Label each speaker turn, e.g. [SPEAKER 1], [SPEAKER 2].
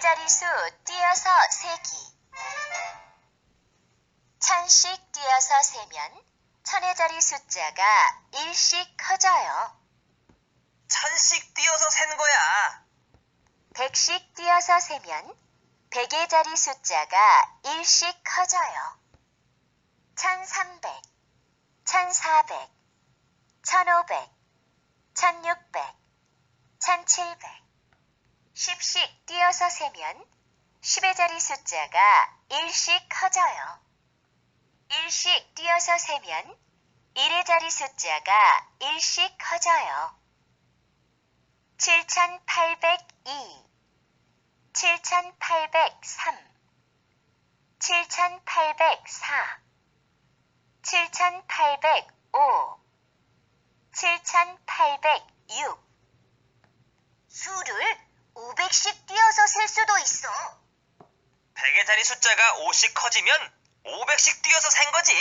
[SPEAKER 1] 자리수 띄어서 세기. 천씩 띄어서 세면 천의 자리 숫자가 일씩 커져요.
[SPEAKER 2] 천씩 띄어서 센 거야.
[SPEAKER 1] 백씩 띄어서 세면 백의 자리 숫자가 일씩 커져요. 천삼백, 천사 백, 천오백, 천육백, 천칠백. 십씩 띄어서 세면 십의 자리 숫자가 일씩 커져요. 일씩 띄어서 세면 일의 자리 숫자가 일씩 커져요. 7802 7803 7804 7805 7806 수를 500씩 띄어서 셀 수도 있어.
[SPEAKER 2] 백의 자리 숫자가 5씩 커지면 500씩 띄어서 센 거지.